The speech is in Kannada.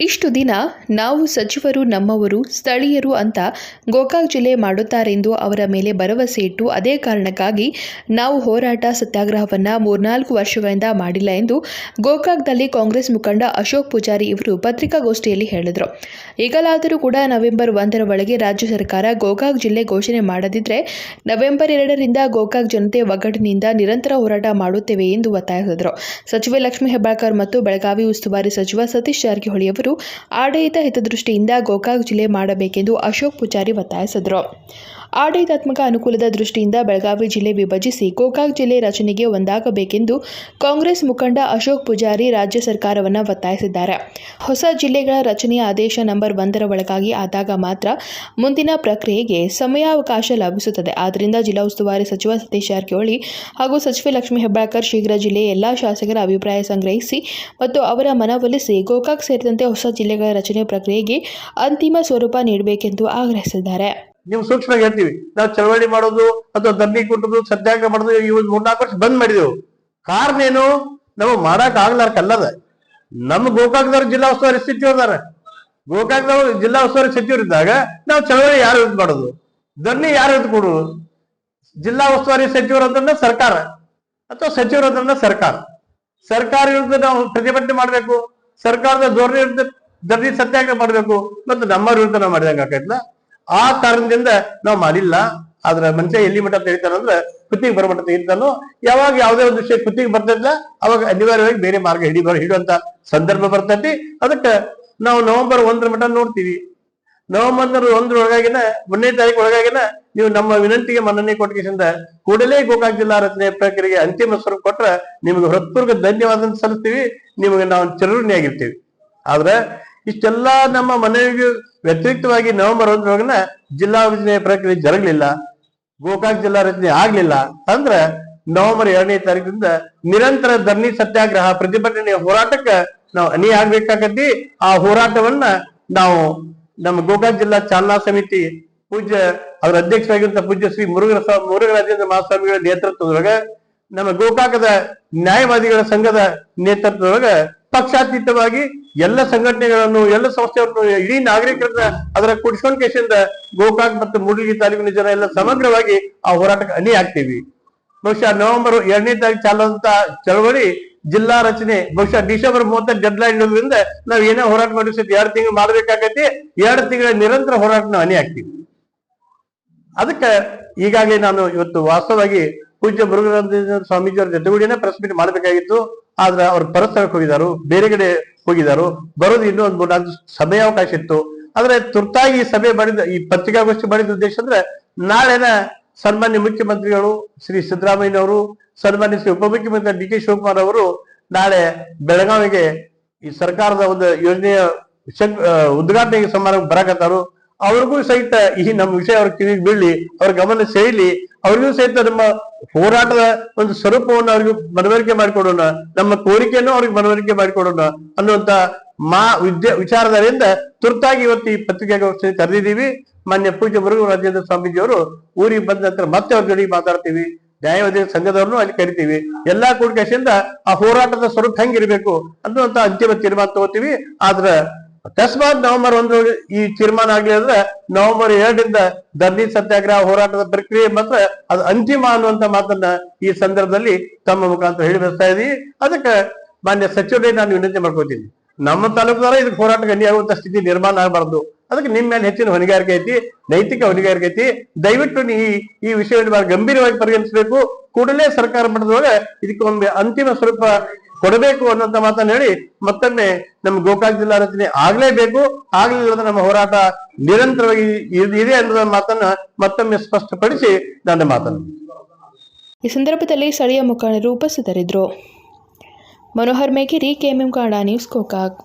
ಇಷ್ಟು ದಿನ ನಾವು ಸಚಿವರು, ನಮ್ಮವರು, ಸ್ಥಳೀಯರು ಅಂತ ಗೋಕಾಕ್ ಜಿಲ್ಲೆ ಮಾಡುತ್ತಾರೆಂದು ಅವರ ಮೇಲೆ ಭರವಸೆ ಇಟ್ಟು ಅದೇ ಕಾರಣಕ್ಕಾಗಿ ನಾವು ಹೋರಾಟ ಸತ್ಯಾಗ್ರಹವನ್ನು ಮೂರ್ನಾಲ್ಕು ವರ್ಷಗಳಿಂದ ಮಾಡಿಲ್ಲ ಎಂದು ಗೋಕಾಕ್ದಲ್ಲಿ ಕಾಂಗ್ರೆಸ್ ಮುಖಂಡ ಅಶೋಕ್ ಪೂಜಾರಿ ಇವರು ಪತ್ರಿಕಾಗೋಷ್ಠಿಯಲ್ಲಿ ಹೇಳಿದರು. ಈಗಲಾದರೂ ಕೂಡ ನವೆಂಬರ್ ಒಂದರ ಒಳಗೆ ರಾಜ್ಯ ಸರ್ಕಾರ ಗೋಕಾಕ್ ಜಿಲ್ಲೆ ಘೋಷಣೆ ಮಾಡದಿದ್ದರೆ ನವೆಂಬರ್ ಎರಡರಿಂದ ಗೋಕಾಕ್ ಜನತೆ ಒಗ್ಗಟ್ಟಿನಿಂದ ನಿರಂತರ ಹೋರಾಟ ಮಾಡುತ್ತೇವೆ ಎಂದು ಒತ್ತಾಯಿಸಿದರು. ಸಚಿವೆ ಲಕ್ಷ್ಮೀ ಹೆಬ್ಬಾಳ್ಕರ್ ಮತ್ತು ಬೆಳಗಾವಿ ಉಸ್ತುವಾರಿ ಸಚಿವ ಸತೀಶ್ ಜಾರಕಿಹೊಳಿ ಅವರು ಆಡಳಿತ ಹಿತದೃಷ್ಟಿಯಿಂದ ಗೋಕಾಕ್ ಜಿಲ್ಲೆ ಮಾಡಬೇಕೆಂದು ಅಶೋಕ್ ಪೂಜಾರಿ ಒತ್ತಾಯಿಸಿದರು. ಆಡಳಿತಾತ್ಮಕ ಅನುಕೂಲದ ದೃಷ್ಟಿಯಿಂದ ಬೆಳಗಾವಿ ಜಿಲ್ಲೆ ವಿಭಜಿಸಿ ಗೋಕಾಕ್ ಜಿಲ್ಲೆ ರಚನೆಗೆ ಒಂದಾಗಬೇಕೆಂದು ಕಾಂಗ್ರೆಸ್ ಮುಖಂಡ ಅಶೋಕ್ ಪೂಜಾರಿ ರಾಜ್ಯ ಸರ್ಕಾರವನ್ನು ಒತ್ತಾಯಿಸಿದ್ದಾರೆ. ಹೊಸ ಜಿಲ್ಲೆಗಳ ರಚನೆಯ ಆದೇಶ ನಂಬರ್ ಒಂದರ ಒಳಗಾಗಿ ಆದಾಗ ಮಾತ್ರ ಮುಂದಿನ ಪ್ರಕ್ರಿಯೆಗೆ ಸಮಯಾವಕಾಶ ಲಭಿಸುತ್ತದೆ. ಆದ್ದರಿಂದ ಜಿಲ್ಲಾ ಉಸ್ತುವಾರಿ ಸಚಿವ ಸತೀಶ್ ಜಾರಕಿಹೊಳಿ ಹಾಗೂ ಸಚಿವೆ ಲಕ್ಷ್ಮೀ ಹೆಬ್ಬಾಳ್ಕರ್ ಶೀಘ್ರ ಜಿಲ್ಲೆಯ ಎಲ್ಲಾ ಶಾಸಕರ ಅಭಿಪ್ರಾಯ ಸಂಗ್ರಹಿಸಿ ಮತ್ತು ಅವರ ಮನವೊಲಿಸಿ ಗೋಕಾಕ್ ಸೇರಿದಂತೆ ಹೊಸ ಜಿಲ್ಲೆಗಳ ರಚನೆ ಪ್ರಕ್ರಿಯೆಗೆ ಅಂತಿಮ ಸ್ವರೂಪ ನೀಡಬೇಕೆಂದು ಆಗ್ರಹಿಸಿದ್ದಾರೆ. ನೀವು ಸೂಕ್ಷ್ಮವಾಗಿ ಹೇಳ್ತೀವಿ. ನಾವು ಚಳವಳಿ ಮಾಡೋದು, ಅಥವಾ ಧರ್ನಿ ಕೊಟ್ಟದು ಸತ್ಯಾಗ್ರಹ ಮಾಡೋದು, ಇವ್ ಮೂರ್ನಾಲ್ಕು ವರ್ಷ ಬಂದ್ ಮಾಡಿದೆವು. ಕಾರಣ ಏನು? ನಾವು ಮಾಡಕ್ ಆಗ್ಲಾರ್ಕಲ್ಲದ. ನಮ್ಮ ಗೋಕಾಕ್ದವ್ರ ಜಿಲ್ಲಾ ಉಸ್ತುವಾರಿ ಸಚಿವರು ಅದಾರ. ಗೋಕಾಕ್ದವ್ರು ಜಿಲ್ಲಾ ಉಸ್ತುವಾರಿ ಸಚಿವರು ಇದ್ದಾಗ ನಾವು ಚಳವಳಿ ಯಾರು ಯುದ್ಧ ಮಾಡೋದು? ಧರ್ನಿ ಯಾರು ಯುದ್ಧ ಕೊಡುದು ಜಿಲ್ಲಾ ಉಸ್ತುವಾರಿ ಸಚಿವರು ಅಂತಂದ್ರೆ ಸರ್ಕಾರ, ಅಥವಾ ಸಚಿವರು ಅಂತಂದ್ರೆ ಸರ್ಕಾರ. ಸರ್ಕಾರ ವಿರುದ್ಧ ನಾವು ಪ್ರತಿಭಟನೆ ಮಾಡಬೇಕು. ಸರ್ಕಾರದ ಧೋರಣೆ ವಿರುದ್ಧ ಧರಣಿ ಸತ್ಯಾಗ್ರಹ ಮಾಡಬೇಕು. ಮತ್ತು ನಮ್ಮ ವಿರುದ್ಧ ನಾವು ಮಾಡಿದಂಗ ಆಕೈತ್ಲ ಆ ಕಾರಣದಿಂದ ನಾವು ಮಾಡಿಲ್ಲ. ಆದ್ರ ಮನುಷ್ಯ ಎಲ್ಲಿ ಮಟ್ಟ ತೆಗಿತಾನಂದ್ರ ಕೃತಿಗೆ ಬರೋ ಮಟ್ಟ ತೆಗಿತಾನೋ ಯಾವಾಗ ಯಾವುದೇ ಒಂದು ವಿಷಯ ಕೃತಿಗೆ ಬರ್ತೈತಿಲ್ಲ ಅವಾಗ ಅನಿವಾರ್ಯವಾಗಿ ಬೇರೆ ಮಾರ್ಗ ಹಿಡಿ ಹಿಡುವಂತ ಸಂದರ್ಭ ಬರ್ತೈತಿ. ಅದಕ್ಕೆ ನಾವು ನವೆಂಬರ್ ಒಂದರ ಮಟ್ಟ ನೋಡ್ತೀವಿ. ನವೆಂಬರ್ ಒಂದ್ರ ಒಳಗಾಗಿನ, ಒಂದನೇ ತಾರೀಕು ಒಳಗಾಗಿನ, ನೀವು ನಮ್ಮ ವಿನಂತಿಗೆ ಮನ್ನಣೆ ಕೊಟ್ಟಿಗೆಸಿಂದ ಕೂಡಲೇ ಗೋಕಾಕ್ ಜಿಲ್ಲಾ ರಚನೆ ಪ್ರಕ್ರಿಯೆಗೆ ಅಂತಿಮ ಸ್ವರೂಪ ಕೊಟ್ರ ನಿಮಗೆ ಹೃತ್ಪೂರ್ವಕ ಧನ್ಯವಾದ ಸಲ್ಲಿಸ್ತೀವಿ. ನಿಮಗೆ ನಾವು ಚಿರಋಣಿಯಾಗಿರ್ತೀವಿ. ಆದ್ರೆ ಇಷ್ಟೆಲ್ಲಾ ನಮ್ಮ ಮನವಿಗೆ ವ್ಯತಿರಿಕ್ತವಾಗಿ ನವೆಂಬರ್ ಒಂದರೊಳಗನ ಜಿಲ್ಲಾ ವಿಭಜನೆ ಪ್ರಕ್ರಿಯೆ ಜರಗಲಿಲ್ಲ. ಗೋಕಾಕ್ ಜಿಲ್ಲಾ ರಚನೆ ಆಗ್ಲಿಲ್ಲ. ಅಂದ್ರ ನವೆಂಬರ್ ಎರಡನೇ ತಾರೀಕಿಂದ ನಿರಂತರ ಧರಣಿ ಸತ್ಯಾಗ್ರಹ ಪ್ರತಿಭಟನೆ ಹೋರಾಟಕ್ಕ ನಾವು ಅನಿ ಆಗ್ಬೇಕಾಗತ್ತಿ ಆ ಹೋರಾಟವನ್ನ ನಾವು ನಮ್ಮ ಗೋಕಾಕ್ ಜಿಲ್ಲಾ ಚಾಲನಾ ಸಮಿತಿ ಪೂಜ್ಯ, ಅವರ ಅಧ್ಯಕ್ಷರಾಗಿರುವಂತ ಪೂಜ್ಯ ಶ್ರೀ ಮುರುಘರ ಮುರುಘರಾಜೇಂದ್ರ ಮಹಾಸ್ವಾಮಿಗಳ ನೇತೃತ್ವದೊಳಗ, ನಮ್ಮ ಗೋಕಾಕದ ನ್ಯಾಯವಾದಿಗಳ ಸಂಘದ ನೇತೃತ್ವದೊಳಗ ಪಕ್ಷಾತೀತವಾಗಿ ಎಲ್ಲ ಸಂಘಟನೆಗಳನ್ನು, ಎಲ್ಲ ಸಂಸ್ಥೆಗಳನ್ನು, ಇಡೀ ನಾಗರಿಕರನ್ನ ಅದರ ಕುಡಿಸ್ಕೊಂಡ್ ಕೇಸಿಂದ ಗೋಕಾಕ್ ಮತ್ತು ಮೂಡಲಗಿ ತಾಲೂಕಿನ ಜನ ಎಲ್ಲ ಸಮಗ್ರವಾಗಿ ಆ ಹೋರಾಟಕ್ಕೆ ಅನಿ ಆಗ್ತೀವಿ ಬಹುಶಃ ನವೆಂಬರ್ ಎರಡನೇ ತಾರೀಕು ಚಾಲುವಂತ ಚಳವಳಿ ಜಿಲ್ಲಾ ರಚನೆ, ಬಹುಶಃ ಡಿಸೆಂಬರ್ ಮೂವತ್ತ ಡೆಡ್ ಲೈನ್ ಇರೋದ್ರಿಂದ ನಾವು ಏನೇ ಹೋರಾಟ ಮಾಡಿಸಿ ಎರಡು ತಿಂಗಳು ಮಾಡ್ಬೇಕಾಗತ್ತೆ, ಎರಡು ತಿಂಗಳ ನಿರಂತರ ಹೋರಾಟ ನಾವು ಅಣಿ ಆಗ್ತೀವಿ ಅದಕ್ಕೆ ಈಗಾಗಲೇ ನಾನು ಇವತ್ತು ವಾಸ್ತವವಾಗಿ ಪೂಜ್ಯ ಮುರುಘರಾಜ ಸ್ವಾಮೀಜಿಯವರ ಜೊತೆಗೂಡಿನೇ ಪ್ರೆಸ್ ಮೀಟ್ ಮಾಡಬೇಕಾಗಿತ್ತು. ಆದ್ರೆ ಅವ್ರು ಪರಸ್ಥಳಕ್ಕೆ ಹೋಗಿದಾರು, ಬೇರೆ ಕಡೆ ಹೋಗಿದಾರು, ಬರೋದು ಇನ್ನೂ ಒಂದು ಮೂರ್ನಾಲ್ಕು ಸಮಯಾವಕಾಶ ಇತ್ತು. ಆದ್ರೆ ತುರ್ತಾಗಿ ಈ ಸಭೆ ಮಾಡಿದ, ಈ ಪತ್ರಿಕಾಗೋಷ್ಠಿ ಮಾಡಿದ ಉದ್ದೇಶ ಅಂದ್ರೆ ನಾಳೆನ ಸನ್ಮಾನ್ಯ ಮುಖ್ಯಮಂತ್ರಿಗಳು ಶ್ರೀ ಸಿದ್ದರಾಮಯ್ಯನವರು, ಸನ್ಮಾನ್ಯ ಶ್ರೀ ಉಪಮುಖ್ಯಮಂತ್ರಿ ಡಿ ಕೆ ಶಿವಕುಮಾರ್ ಅವರು ನಾಳೆ ಬೆಳಗಾವಿಗೆ ಈ ಸರ್ಕಾರದ ಒಂದು ಯೋಜನೆಯ ಉದ್ಘಾಟನೆಗೆ ಸಮಾರಂಭ ಬರಾಕತ್ತಾರು. ಅವ್ರಿಗೂ ಸಹಿತ ಈ ನಮ್ಮ ವಿಷಯ ಅವ್ರ ಕಿವಿಗೆ ಬೀಳಿ, ಅವ್ರ ಗಮನ ಸೆಳೀಲಿ, ಅವ್ರಿಗೂ ಸಹಿತ ನಮ್ಮ ಹೋರಾಟದ ಒಂದು ಸ್ವರೂಪವನ್ನು ಅವ್ರಿಗೆ ಮನವರಿಕೆ ಮಾಡಿಕೊಡೋಣ, ನಮ್ಮ ಕೋರಿಕೆಯನ್ನು ಅವ್ರಿಗೆ ಮನವರಿಕೆ ಮಾಡಿಕೊಡೋಣ ಅನ್ನುವಂತ ಮಾ ವಿದ್ಯೆ ವಿಚಾರದಿಂದ ತುರ್ತಾಗಿ ಇವತ್ತು ಈ ಪತ್ರಿಕಾಗೋಷ್ಠಿ ಕರೆದಿದ್ದೀವಿ ಮಾನ್ಯ ಪೂಜ್ಯ ಮುರುಘ ರಾಜೇಂದ್ರ ಸ್ವಾಮೀಜಿಯವರು ಊರಿಗೆ ಬಂದ ನಂತರ ಮತ್ತೆ ಅವ್ರ ಜೊತೆಗೆ ಮಾತಾಡ್ತೀವಿ. ನ್ಯಾಯವಾದಿ ಸಂಘದವ್ರನ್ನು ಅಲ್ಲಿ ಕರಿತೀವಿ. ಎಲ್ಲಾ ಕೂಡಿಕೆಯಿಂದ ಆ ಹೋರಾಟದ ಸ್ವರೂಪ ಹೆಂಗಿರ್ಬೇಕು ಅನ್ನುವಂತ ಅಂತಿಮ ತೀರ್ಮಾನ ತಗೋತೀವಿ. ಆದ್ರ ಅಕಸ್ಮಾತ್ ನವೆಂಬರ್ ಒಂದು ಈ ತೀರ್ಮಾನ ಆಗ್ಲಿ ಅಂದ್ರೆ ನವೆಂಬರ್ ಎರಡರಿಂದ ಧರಣಿ ಸತ್ಯಾಗ್ರಹ ಹೋರಾಟದ ಪ್ರಕ್ರಿಯೆ ಮಾತ್ರ ಅದು ಅಂತಿಮ ಅನ್ನುವಂತ ಮಾತನ್ನ ಈ ಸಂದರ್ಭದಲ್ಲಿ ತಮ್ಮ ಮುಖಾಂತರ ಹೇಳಿ ಬರ್ತಾ ಇದೀವಿ. ಅದಕ್ಕೆ ಮಾನ್ಯ ಸಚಿವರೇ ನಾನು ವಿನಂತಿ ಮಾಡ್ಕೋತೀನಿ ನಮ್ಮ ತಾಲೂಕದಾರ ಇದಕ್ಕೆ ಹೋರಾಟಕ್ಕೆ ಅನ್ಯಾಯ ಆಗುವಂತ ಸ್ಥಿತಿ ನಿರ್ಮಾಣ ಆಗಬಾರ್ದು. ಅದಕ್ಕೆ ನಿಮ್ಮ ಮೇಲೆ ಹೆಚ್ಚಿನ ಹೊಣೆಗಾರಿಕೆ ಐತಿ, ನೈತಿಕ ಹೊಣೆಗಾರಿಕೆ ಐತಿ. ದಯವಿಟ್ಟು ಈ- ಈ ವಿಷಯವನ್ನು ಗಂಭೀರವಾಗಿ ಪರಿಗಣಿಸಬೇಕು. ಕೂಡಲೇ ಸರ್ಕಾರ ಮಟ್ಟದೊಳಗೆ ಇದಕ್ಕೊಮ್ಮೆ ಅಂತಿಮ ಸ್ವರೂಪ ಕೊಡಬೇಕು ಅನ್ನೋಂತ ಮಾತನ್ನ ಹೇಳಿ ಮತ್ತೊಮ್ಮೆ ನಮ್ಮ ಗೋಕಾಕ್ ಜಿಲ್ಲಾ ರಚನೆ ಆಗ್ಲೇಬೇಕು, ಆಗ್ಲಿಲ್ಲ ನಮ್ಮ ಹೋರಾಟ ನಿರಂತರವಾಗಿ ಇದ್- ಇದೆ ಅನ್ನೋದ ಮಾತನ್ನ ಮತ್ತೊಮ್ಮೆ ಸ್ಪಷ್ಟಪಡಿಸಿ ನನ್ನ ಮಾತನ್ನು. ಈ ಸಂದರ್ಭದಲ್ಲಿ ಸ್ಥಳೀಯ ಮುಖಂಡರು ಉಪಸ್ಥಿತರಿದ್ರು ಮನೋಹರ್ ಮೇಗಿರಿ ಕೆಎಂಎಂ ಕನ್ನಡ ನ್ಯೂಸ್ ಗೋಕಾಕ್.